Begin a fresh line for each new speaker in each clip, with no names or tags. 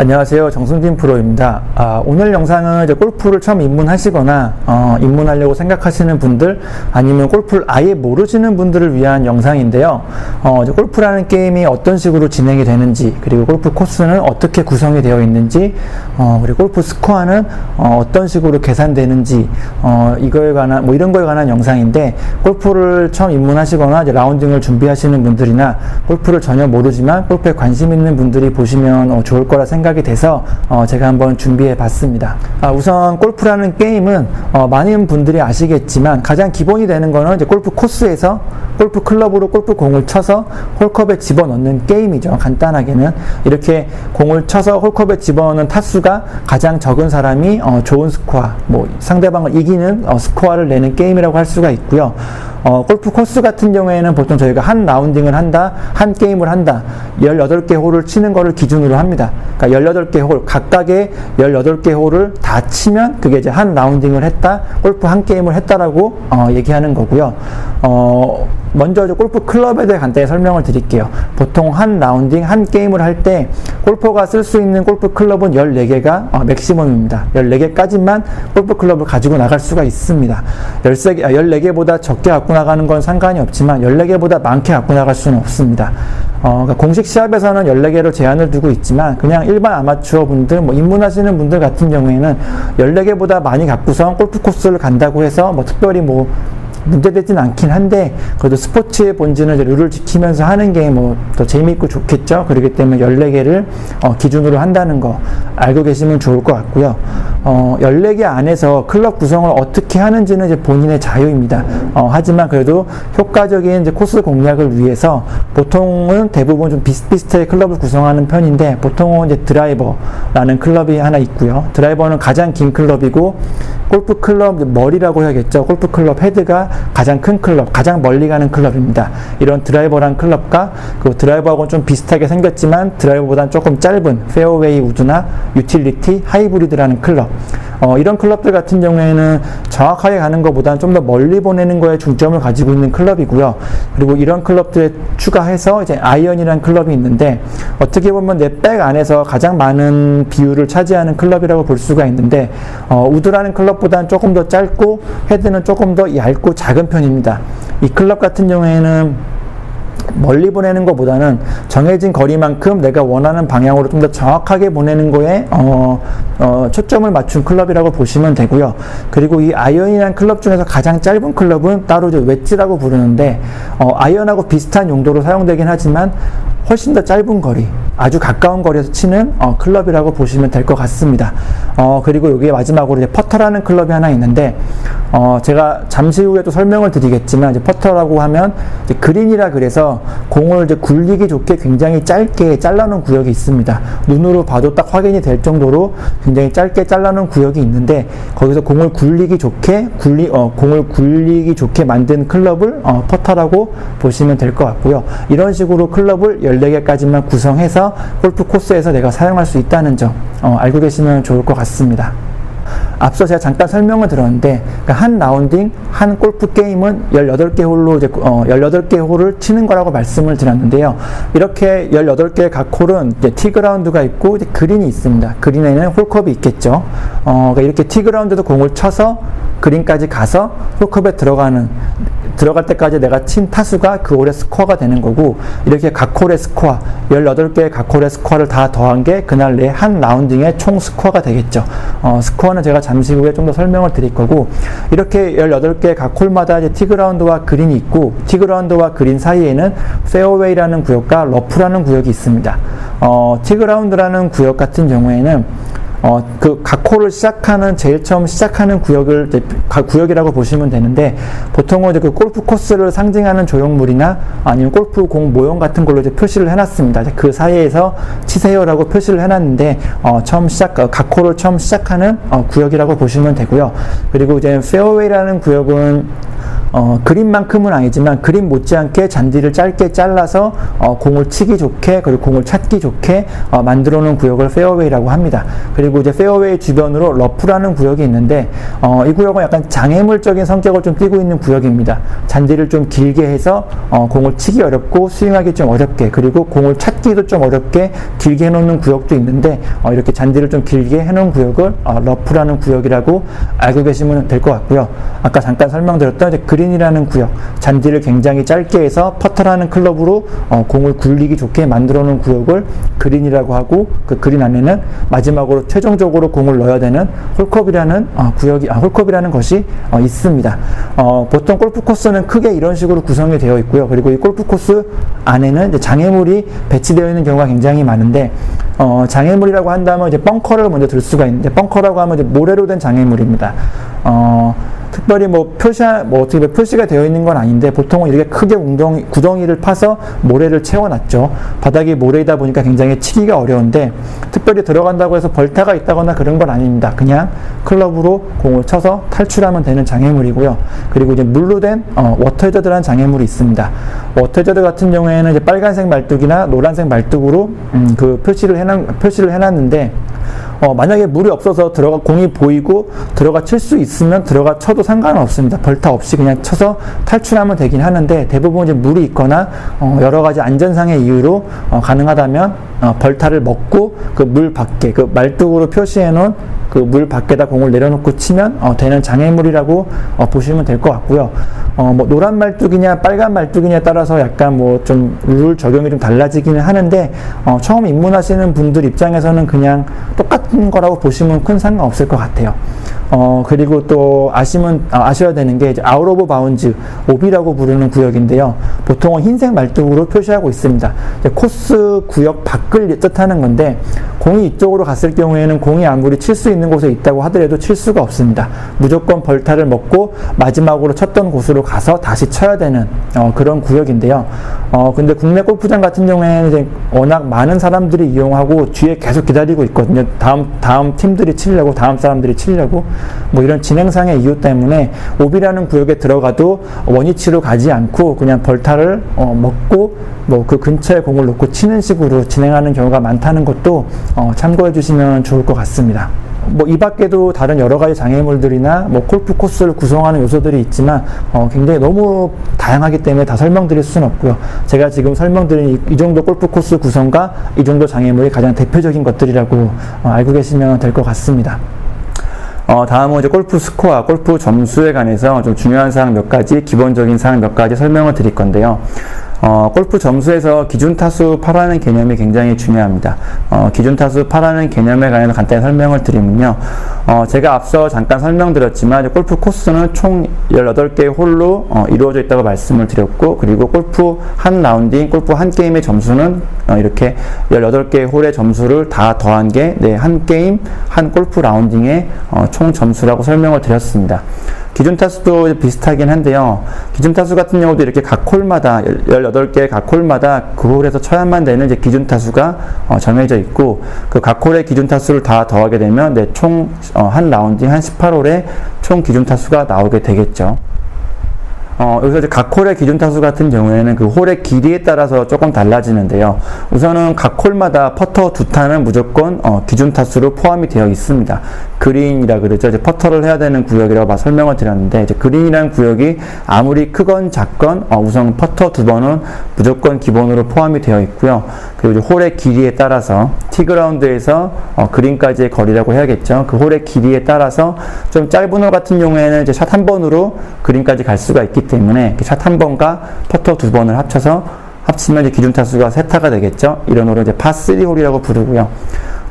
안녕하세요. 정승진 프로입니다. 아, 오늘 영상은 이제 골프를 처음 입문하시거나 어, 입문하려고 생각하시는 분들 아니면 골프를 아예 모르시는 분들을 위한 영상인데요. 어, 골프라는 게임이 어떤 식으로 진행이 되는지 그리고 골프 코스는 어떻게 구성이 되어 있는지 어, 그리고 골프 스코어는 어, 떤 식으로 계산되는지 어, 이거에 관한 뭐 이런 거에 관한 영상인데 골프를 처음 입문하시거나 라운딩을 준비하시는 분들이나 골프를 전혀 모르지만 골프에 관심 있는 분들이 보시면 어, 좋을 거라 생각 이 돼서 어, 제가 한번 준비해 봤습니다. 아, 우선 골프라는 게임은 어, 많은 분들이 아시겠지만 가장 기본이 되는 거는 이제 골프 코스에서 골프 클럽으로 골프 공을 쳐서 홀컵에 집어넣는 게임이죠. 간단하게는 이렇게 공을 쳐서 홀컵에 집어넣는 타수가 가장 적은 사람이 어, 좋은 스코어, 뭐 상대방을 이기는 어, 스코어를 내는 게임이라고 할 수가 있고요. 어, 골프 코스 같은 경우에는 보통 저희가 한 라운딩을 한다, 한 게임을 한다, 18개 홀을 치는 거를 기준으로 합니다. 그러니까 18개 홀, 각각의 18개 홀을 다 치면 그게 이제 한 라운딩을 했다, 골프 한 게임을 했다라고 어, 얘기하는 거고요. 어, 먼저 골프 클럽에 대해 간단히 설명을 드릴게요. 보통 한 라운딩, 한 게임을 할 때 골퍼가 쓸 수 있는 골프 클럽은 14개가 어, 맥시멈입니다. 14개까지만 골프 클럽을 가지고 나갈 수가 있습니다. 13개, 아, 14개보다 적게 갖고 나가는 건 상관이 없지만 14개보다 많게 갖고 나갈 수는 없습니다. 어, 그러니까 공식 시합에서는 14개로 제한을 두고 있지만 그냥 일반 아마추어 분들, 뭐 입문하시는 분들 같은 경우에는 14개보다 많이 갖고서 골프 코스를 간다고 해서 뭐 특별히 뭐 문제되진 않긴 한데 그래도 스포츠의 본질은 룰을 지키면서 하는 게 뭐 더 재미있고 좋겠죠. 그렇기 때문에 14개를 어, 기준으로 한다는 거 알고 계시면 좋을 것 같고요. 어, 14개 안에서 클럽 구성을 어떻게 하는지는 이제 본인의 자유입니다. 어, 하지만 그래도 효과적인 이제 코스 공략을 위해서 보통은 대부분 좀 비슷비슷하게 클럽을 구성하는 편인데 보통은 이제 드라이버라는 클럽이 하나 있고요. 드라이버는 가장 긴 클럽이고 골프 클럽 머리라고 해야겠죠. 골프 클럽 헤드가 가장 큰 클럽, 가장 멀리 가는 클럽입니다. 이런 드라이버란 클럽과 그 드라이버하고는 좀 비슷하게 생겼지만 드라이버보다는 조금 짧은 페어웨이 우드나 유틸리티 하이브리드라는 클럽. 어, 이런 클럽들 같은 경우에는 정확하게 가는 것보다는 좀 더 멀리 보내는 거에 중점을 가지고 있는 클럽이고요. 그리고 이런 클럽들에 추가해서 이제 아이언이라는 클럽이 있는데 어떻게 보면 내 백 안에서 가장 많은 비율을 차지하는 클럽이라고 볼 수가 있는데 어, 우드라는 클럽보다는 조금 더 짧고 헤드는 조금 더 얇고 작은 편입니다. 이 클럽 같은 경우에는 멀리 보내는 것보다는 정해진 거리만큼 내가 원하는 방향으로 좀 더 정확하게 보내는 거에 어, 어, 초점을 맞춘 클럽이라고 보시면 되고요. 그리고 이 아이언이라는 클럽 중에서 가장 짧은 클럽은 따로 이제 웨지라고 부르는데 어, 아이언하고 비슷한 용도로 사용되긴 하지만 훨씬 더 짧은 거리, 아주 가까운 거리에서 치는 어, 클럽이라고 보시면 될 것 같습니다. 어, 그리고 여기에 마지막으로 이제 퍼터라는 클럽이 하나 있는데 어, 제가 잠시 후에 또 설명을 드리겠지만 이제 퍼터라고 하면 이제 그린이라 그래서 공을 이제 굴리기 좋게 굉장히 짧게 잘라놓은 구역이 있습니다. 눈으로 봐도 딱 확인이 될 정도로 굉장히 짧게 잘라놓은 구역이 있는데 거기서 공을 굴리기 좋게 굴리 어, 공을 굴리기 좋게 만든 클럽을 어, 퍼터라고 보시면 될 것 같고요. 이런 식으로 클럽을 14개까지만 구성해서 골프 코스에서 내가 사용할 수 있다는 점 어, 알고 계시면 좋을 것 같습니다. 앞서 제가 잠깐 설명을 들었는데 그러니까 한 라운딩 한 골프 게임은 18개 홀로 이제 어, 18개 홀을 치는 거라고 말씀을 드렸는데요. 이렇게 18개 각 홀은 티그라운드가 있고 그린이 있습니다. 그린에는 홀컵이 있겠죠. 어, 그러니까 이렇게 티그라운드도 공을 쳐서 그린까지 가서 홀컵에 들어가는 들어갈 때까지 내가 친 타수가 그 홀의 스코어가 되는 거고 이렇게 각 홀의 스코어 18개의 각 홀의 스코어를 다 더한 게 그날 내 한 라운딩의 총 스코어가 되겠죠. 어, 스코어는 제가 잠시 후에 좀 더 설명을 드릴 거고 이렇게 18개 각 홀마다 이제 티그라운드와 그린이 있고 티그라운드와 그린 사이에는 페어웨이라는 구역과 러프라는 구역이 있습니다. 어, 티그라운드라는 구역 같은 경우에는 어, 그각 홀을 시작하는 제일 처음 시작하는 구역을 구역이라고 보시면 되는데 보통은 이제 그 골프 코스를 상징하는 조형물이나 아니면 골프 공 모형 같은 걸로 이제 표시를 해놨습니다. 그 사이에서 치세요라고 표시를 해놨는데 어, 처음 시작 어, 각 홀을 처음 시작하는 어, 구역이라고 보시면 되고요. 그리고 이제 페어웨이라는 구역은 어, 그린만큼은 아니지만 그린 못지않게 잔디를 짧게 잘라서 어, 공을 치기 좋게 그리고 공을 찾기 좋게 어, 만들어 놓은 구역을 페어웨이라고 합니다. 그리고 이제 페어웨이 주변으로 러프라는 구역이 있는데 어, 이 구역은 약간 장애물적인 성격을 좀 띠고 있는 구역입니다. 잔디를 좀 길게 해서 어, 공을 치기 어렵고 스윙하기 좀 어렵게 그리고 공을 찾기도 좀 어렵게 길게 해놓는 구역도 있는데 어, 이렇게 잔디를 좀 길게 해놓은 구역을 어, 러프라는 구역이라고 알고 계시면 될 것 같고요. 아까 잠깐 설명드렸던 이제 그 린이라는 구역, 잔디를 굉장히 짧게 해서 퍼터라는 클럽으로 어, 공을 굴리기 좋게 만들어 놓은 구역을 그린이라고 하고 그 그린 안에는 마지막으로 최종적으로 공을 넣어야 되는 홀컵이라는 어, 구역이 아, 홀컵이라는 것이 어, 있습니다. 어, 보통 골프 코스는 크게 이런 식으로 구성이 되어 있고요. 그리고 이 골프 코스 안에는 장애물이 배치되어 있는 경우가 굉장히 많은데 어, 장애물이라고 한다면 이제 벙커를 먼저 들 수가 있는데 벙커라고 하면 이제 모래로 된 장애물입니다. 어, 특별히 뭐 표시, 뭐 어떻게 보면 표시가 되어 있는 건 아닌데 보통은 이렇게 크게 웅덩이, 구덩이를 파서 모래를 채워놨죠. 바닥이 모래이다 보니까 굉장히 치기가 어려운데 특별히 들어간다고 해서 벌타가 있다거나 그런 건 아닙니다. 그냥 클럽으로 공을 쳐서 탈출하면 되는 장애물이고요. 그리고 이제 물로 된 어, 워터헤저드라는 장애물이 있습니다. 워터헤저드 같은 경우에는 이제 빨간색 말뚝이나 노란색 말뚝으로 음, 그 표시를 해놨, 표시를 해놨는데 어, 만약에 물이 없어서 들어가 공이 보이고 들어가 칠 수 있으면 들어가 쳐도 상관은 없습니다. 벌타 없이 그냥 쳐서 탈출하면 되긴 하는데 대부분 이제 물이 있거나 어, 여러 가지 안전상의 이유로 어, 가능하다면 어, 벌타를 먹고 그 물 밖에 그 말뚝으로 표시해 놓은 그 물 밖에다 공을 내려놓고 치면 어, 되는 장애물이라고 어, 보시면 될 것 같고요. 어, 뭐 노란 말뚝이냐 빨간 말뚝이냐에 따라서 약간 뭐 좀 룰 적용이 좀 달라지기는 하는데 어, 처음 입문하시는 분들 입장에서는 그냥 똑같은 거라고 보시면 큰 상관 없을 것 같아요. 어, 그리고 또 아시면, 아, 아셔야 되는 게 아웃 오브 바운즈, 오비라고 부르는 구역인데요. 보통은 흰색 말뚝으로 표시하고 있습니다. 코스 구역 밖을 뜻하는 건데, 공이 이쪽으로 갔을 경우에는 공이 아무리 칠 수 있는 곳에 있다고 하더라도 칠 수가 없습니다. 무조건 벌타를 먹고 마지막으로 쳤던 곳으로 가서 다시 쳐야 되는 어, 그런 구역인데요. 어, 근데 국내 골프장 같은 경우에는 이제 워낙 많은 사람들이 이용하고 뒤에 계속 기다리고 있거든요. 다음, 다음 팀들이 치려고, 다음 사람들이 치려고. 뭐 이런 진행상의 이유 때문에 오비라는 구역에 들어가도 원위치로 가지 않고 그냥 벌타를 어, 먹고 뭐 그 근처에 공을 놓고 치는 식으로 진행하는 경우가 많다는 것도 어, 참고해 주시면 좋을 것 같습니다. 뭐이 밖에도 다른 여러 가지 장애물들이나 뭐 골프 코스를 구성하는 요소들이 있지만 어, 굉장히 너무 다양하기 때문에 다 설명드릴 수는 없고요. 제가 지금 설명드린 이, 이 정도 골프 코스 구성과 이 정도 장애물이 가장 대표적인 것들이라고 어, 알고 계시면 될 것 같습니다. 어, 다음은 이제 골프 스코어, 골프 점수에 관해서 좀 중요한 사항 몇 가지, 기본적인 사항 몇 가지 설명을 드릴 건데요. 어, 골프 점수에서 기준 타수 8라는 개념이 굉장히 중요합니다. 어, 기준 타수 8라는 개념에 관해서 간단히 설명을 드리면요. 어, 제가 앞서 잠깐 설명드렸지만 골프 코스는 총 18개의 홀로 어, 이루어져 있다고 말씀을 드렸고 그리고 골프 한 라운딩, 골프 한 게임의 점수는 어, 이렇게 18개의 홀의 점수를 다 더한 게 네, 한 게임, 한 골프 라운딩의 어, 총 점수라고 설명을 드렸습니다. 기준 타수도 비슷하긴 한데요. 기준 타수 같은 경우도 이렇게 각 홀마다 18개 각 홀마다 그 홀에서 쳐야만 되는 이제 기준 타수가 어, 정해져 있고 그 각 홀의 기준 타수를 다 더하게 되면 네, 총한 어, 라운딩 한 18홀에 총 기준 타수가 나오게 되겠죠. 어, 여기서 이제 각 홀의 기준 타수 같은 경우에는 그 홀의 길이에 따라서 조금 달라지는데요. 우선은 각 홀마다 퍼터 두 타는 무조건 어, 기준 타수로 포함이 되어 있습니다. 그린이라 그러죠. 이제 퍼터를 해야 되는 구역이라고 설명을 드렸는데 이제 그린이라는 구역이 아무리 크건 작건 어, 우선 퍼터 두 번은 무조건 기본으로 포함이 되어 있고요. 그리고 이제 홀의 길이에 따라서 티그라운드에서 어, 그린까지의 거리라고 해야겠죠. 그 홀의 길이에 따라서 좀 짧은 홀 같은 경우에는 이제 샷 한 번으로 그린까지 갈 수가 있기 때문에 샷 한 번과 퍼터 두 번을 합쳐서 합치면 이제 기준 타수가 세 타가 되겠죠. 이런 홀을 이제 파3 홀이라고 부르고요.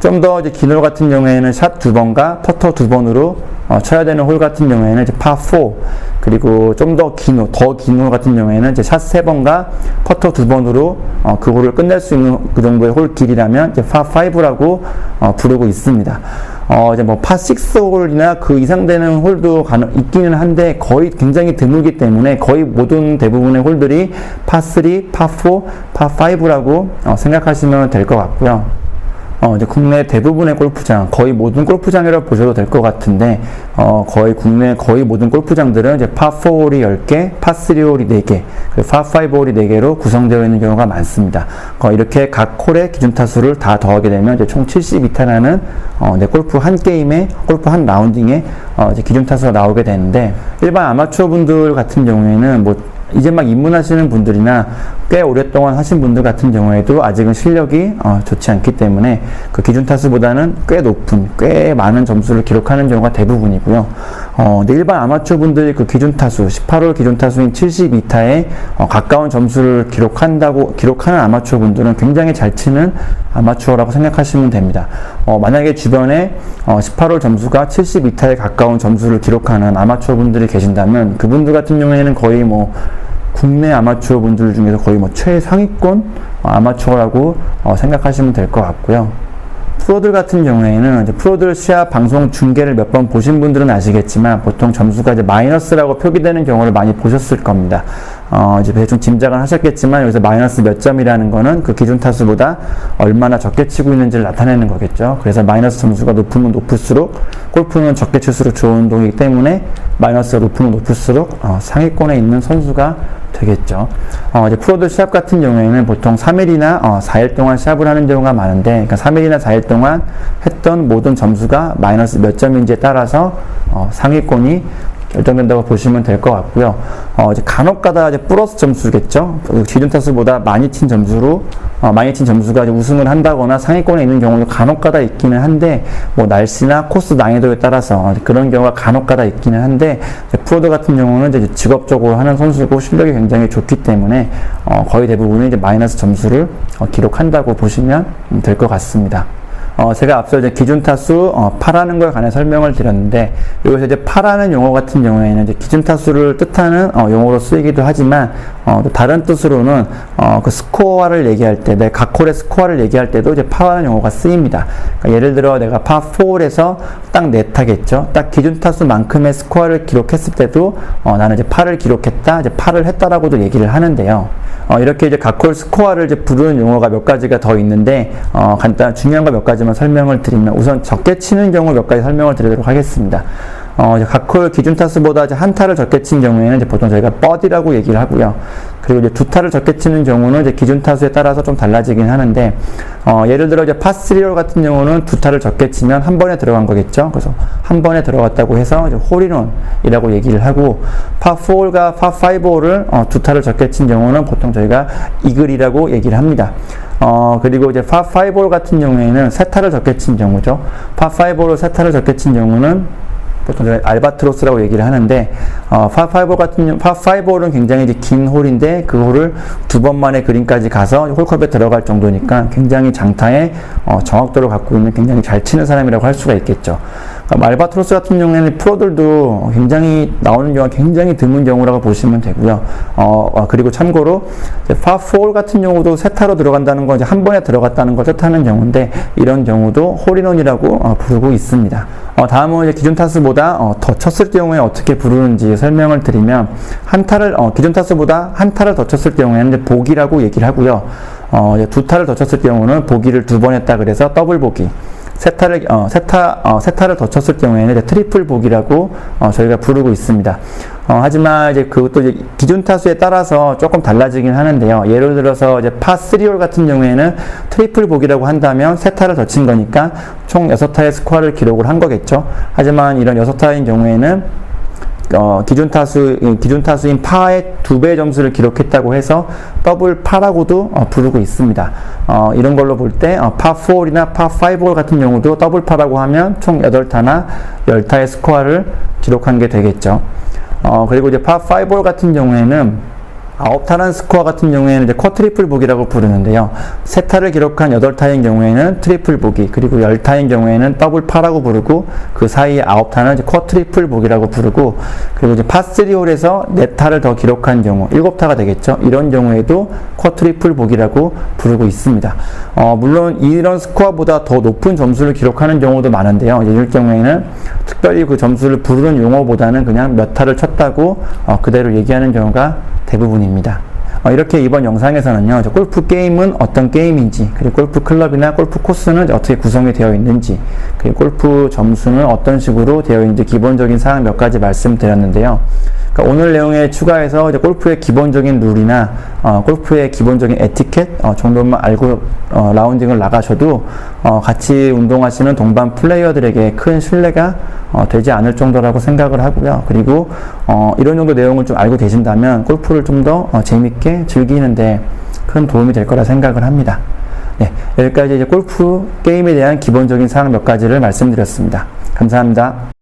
좀 더 이제 긴 홀 같은 경우에는 샷 두 번과 퍼터 두 번으로 어, 쳐야 되는 홀 같은 경우에는 이제 파4 그리고 좀 더 긴 홀, 더 긴 홀 같은 경우에는 이제 샷세 번과 퍼터 두 번으로 어, 그 홀을 끝낼 수 있는 그 정도의 홀 길이라면 이제 파5라고 어, 부르고 있습니다. 어, 이제 뭐 파6 홀이나 그 이상 되는 홀도 가능, 있기는 한데 거의 굉장히 드물기 때문에 거의 모든 대부분의 홀들이 파3, 파4, 파5라고 어, 생각하시면 될 것 같고요. 어, 이제 국내 대부분의 골프장, 거의 모든 골프장이라고 보셔도 될 것 같은데, 어, 거의 국내 거의 모든 골프장들은 이제 파4홀이 10개, 파3홀이 4개, 그리고 파5홀이 4개로 구성되어 있는 경우가 많습니다. 어, 이렇게 각 홀의 기준 타수를 다 더하게 되면 이제 총 72타라는 어, 이제 골프 한 게임에, 골프 한 라운딩에 어, 이제 기준 타수가 나오게 되는데, 일반 아마추어 분들 같은 경우에는 뭐 이제 막 입문하시는 분들이나 꽤 오랫동안 하신 분들 같은 경우에도 아직은 실력이 어, 좋지 않기 때문에 그 기준 타수보다는 꽤 높은, 꽤 많은 점수를 기록하는 경우가 대부분이고요. 어, 일반 아마추어 분들이 그 기준 타수, 18홀 기준 타수인 72타에 어, 가까운 점수를 기록한다고, 기록하는 아마추어 분들은 굉장히 잘 치는 아마추어라고 생각하시면 됩니다. 어, 만약에 주변에 어, 18홀 점수가 72타에 가까운 점수를 기록하는 아마추어 분들이 계신다면 그분들 같은 경우에는 거의 뭐 국내 아마추어 분들 중에서 거의 뭐 최상위권 어, 아마추어라고 어, 생각하시면 될 것 같고요. 프로들 같은 경우에는 이제 프로들 시합 방송 중계를 몇 번 보신 분들은 아시겠지만 보통 점수가 이제 마이너스라고 표기되는 경우를 많이 보셨을 겁니다. 어, 이제 대충 짐작은 하셨겠지만 여기서 마이너스 몇 점이라는 거는 그 기준 타수보다 얼마나 적게 치고 있는지를 나타내는 거겠죠. 그래서 마이너스 점수가 높으면 높을수록 골프는 적게 칠수록 좋은 운동이기 때문에 마이너스가 높으면 높을수록 어, 상위권에 있는 선수가 되겠죠. 어, 이제 프로들 시합 같은 경우에는 보통 3일이나 어, 4일 동안 시합을 하는 경우가 많은데, 그러니까 3일이나 4일 동안 했던 모든 점수가 마이너스 몇 점인지에 따라서 어, 상위권이 결정된다고 보시면 될 것 같고요. 어, 이제 간혹가다 이제 플러스 점수겠죠. 그 기준 타수보다 많이 친 점수로 어, 많이 친 점수가 이제 우승을 한다거나 상위권에 있는 경우도 간혹가다 있기는 한데 뭐 날씨나 코스 난이도에 따라서 그런 경우가 간혹가다 있기는 한데 프로들 같은 경우는 이제 직업적으로 하는 선수고 실력이 굉장히 좋기 때문에 어, 거의 대부분이 이제 마이너스 점수를 어, 기록한다고 보시면 될 것 같습니다. 어, 제가 앞서 이제 기준 타수 어, 파라는 걸 관해 설명을 드렸는데 여기서 이제 파라는 용어 같은 경우에는 이제 기준 타수를 뜻하는 어, 용어로 쓰이기도 하지만 어, 또 다른 뜻으로는 어, 그 스코어를 얘기할 때, 내 각 홀의 스코어를 얘기할 때도 이제 파라는 용어가 쓰입니다. 그러니까 예를 들어 내가 파 4홀에서 딱 네타겠죠. 딱 기준 타수만큼의 스코어를 기록했을 때도 어, 나는 이제 파를 기록했다, 이제 파를 했다라고도 얘기를 하는데요. 어, 이렇게 이제 각홀 스코어를 이제 부르는 용어가 몇 가지가 더 있는데 어, 간단 중요한 거 몇 가지 만 설명을 드리면 우선 적게 치는 경우 몇 가지 설명을 드리도록 하겠습니다. 어, 각홀 기준 타수보다 이제 한 타를 적게 친 경우에는 이제 보통 저희가 뻗이라고 얘기를 하고요. 그리고 이제 두 타를 적게 치는 경우는 이제 기준 타수에 따라서 좀 달라지긴 하는데, 어, 예를 들어 이제 파3홀 같은 경우는 두 타를 적게 치면 한 번에 들어간 거겠죠. 그래서 한 번에 들어갔다고 해서 이제 홀인원이라고 얘기를 하고, 파4홀과 파5홀을 어, 두 타를 적게 친 경우는 보통 저희가 이글이라고 얘기를 합니다. 어, 그리고 이제 파5홀 같은 경우에는 세 타를 적게 친 경우죠. 파5홀을 세 타를 적게 친 경우는 보통 알바트로스라고 얘기를 하는데 어, 파5 같은 파5홀은 굉장히 이제 긴 홀인데 그 홀을 두 번 만에 그린까지 가서 홀컵에 들어갈 정도니까 굉장히 장타의 어, 정확도를 갖고 있는 굉장히 잘 치는 사람이라고 할 수가 있겠죠. 그러니까 알바트로스 같은 경우에는 프로들도 굉장히 나오는 경우가 굉장히 드문 경우라고 보시면 되고요. 어, 어, 그리고 참고로 파4 같은 경우도 세타로 들어간다는 건 이제 한 번에 들어갔다는 걸 뜻하는 경우인데 이런 경우도 홀인원이라고 어, 부르고 있습니다. 어, 다음은 이제 기준 타수보다 어, 더 쳤을 경우에 어떻게 부르는지 설명을 드리면 한 타를 어, 기준 타수보다 한 타를 더 쳤을 경우에는 이제 보기라고 얘기를 하고요. 어, 두 타를 더 쳤을 경우는 보기를 두 번 했다 그래서 더블 보기. 세타를 어, 세타 어, 세타를 더 쳤을 경우에는 트리플 보기라고 어, 저희가 부르고 있습니다. 어, 하지만 이제 그것도 이제 기준 타수에 따라서 조금 달라지긴 하는데요. 예를 들어서 이제 파 3홀 같은 경우에는 트리플 보기라고 한다면 세 타를 더친 거니까 총 6타의 스코어를 기록을 한 거겠죠. 하지만 이런 6타인 경우에는 어, 기준 타수, 기준 타수인 파의 두 배 점수를 기록했다고 해서 더블 파라고도 어, 부르고 있습니다. 어, 이런 걸로 볼 때, 어, 파4홀이나 파 5홀 같은 경우도 더블 파라고 하면 총 8타나 10타의 스코어를 기록한 게 되겠죠. 어, 그리고 이제 파 5홀 같은 경우에는 아홉 타란 스코어 같은 경우에는 이제 쿼트리플 보기라고 부르는데요. 세 타를 기록한 여덟 타인 경우에는 트리플 보기, 그리고 열 타인 경우에는 더블 파라고 부르고 그 사이에 아홉 타는 이제 쿼트리플 보기라고 부르고 그리고 이제 파3 홀에서 네 타를 더 기록한 경우 일곱 타가 되겠죠. 이런 경우에도 쿼트리플 보기라고 부르고 있습니다. 어, 물론 이런 스코어보다 더 높은 점수를 기록하는 경우도 많은데요. 이럴 경우에는 특별히 그 점수를 부르는 용어보다는 그냥 몇 타를 쳤다고 어, 그대로 얘기하는 경우가 대부분입니다. 어, 이렇게 이번 영상에서는요, 골프 게임은 어떤 게임인지, 그리고 골프 클럽이나 골프 코스는 어떻게 구성이 되어 있는지, 그리고 골프 점수는 어떤 식으로 되어 있는지 기본적인 사항 몇 가지 말씀드렸는데요. 그러니까 오늘 내용에 추가해서 이제 골프의 기본적인 룰이나 어, 골프의 기본적인 에티켓 어, 정도만 알고 어, 라운딩을 나가셔도 어, 같이 운동하시는 동반 플레이어들에게 큰 신뢰가 어, 되지 않을 정도라고 생각을 하고요. 그리고 어, 이런 정도 내용을 좀 알고 계신다면 골프를 좀더 어, 재밌게 즐기는데 큰 도움이 될 거라 생각을 합니다. 네, 여기까지 이제 골프 게임에 대한 기본적인 사항 몇 가지를 말씀드렸습니다. 감사합니다.